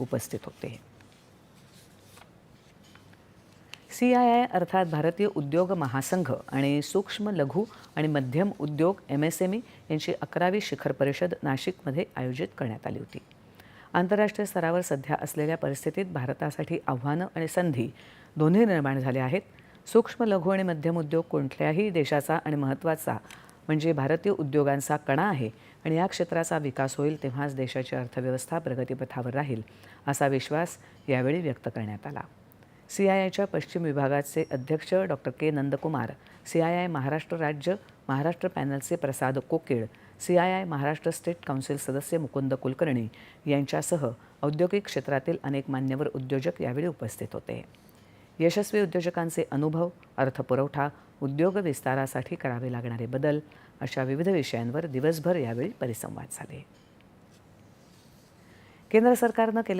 उपस्थित होते. C I I अर्थात भारतीय उद्योग महासंघ आणि सूक्ष्म लघु आणि मध्यम उद्योग एम एस एम ई यांची अकरावी शिखर परिषद नाशिकमध्ये आयोजित करण्यात आली होती. आंतरराष्ट्रीय स्तरावर सध्या असलेल्या परिस्थितीत भारतासाठी आव्हानं आणि संधी दोन्ही निर्माण झाल्या आहेत. सूक्ष्म लघु आणि मध्यम उद्योग कोणत्याही देशाचा आणि महत्त्वाचा म्हणजे भारतीय उद्योगांचा कणा आहे आणि या क्षेत्राचा विकास होईल तेव्हाच देशाची अर्थव्यवस्था प्रगतीपथावर राहील असा विश्वास यावेळी व्यक्त करण्यात आला. सी आय आयच्या पश्चिम विभागाचे अध्यक्ष doctor K. Nandkumar C I I Maharashtra राज्य महाराष्ट्र पॅनलचे Prasad Kokil C I I Maharashtra state council सदस्य मुकुंद कुलकर्णी यांच्यासह औद्योगिक क्षेत्रातील अनेक मान्यवर उद्योजक यावेळी उपस्थित होते. यशस्वी उद्योजकांचे अनुभव अर्थपुरवठा उद्योग विस्तारासाठी करावे लागणारे बदल अशा विविध विषयांवर दिवसभर यावेळी परिसंवाद झाले. केंद्र सरकारनं केलेल्या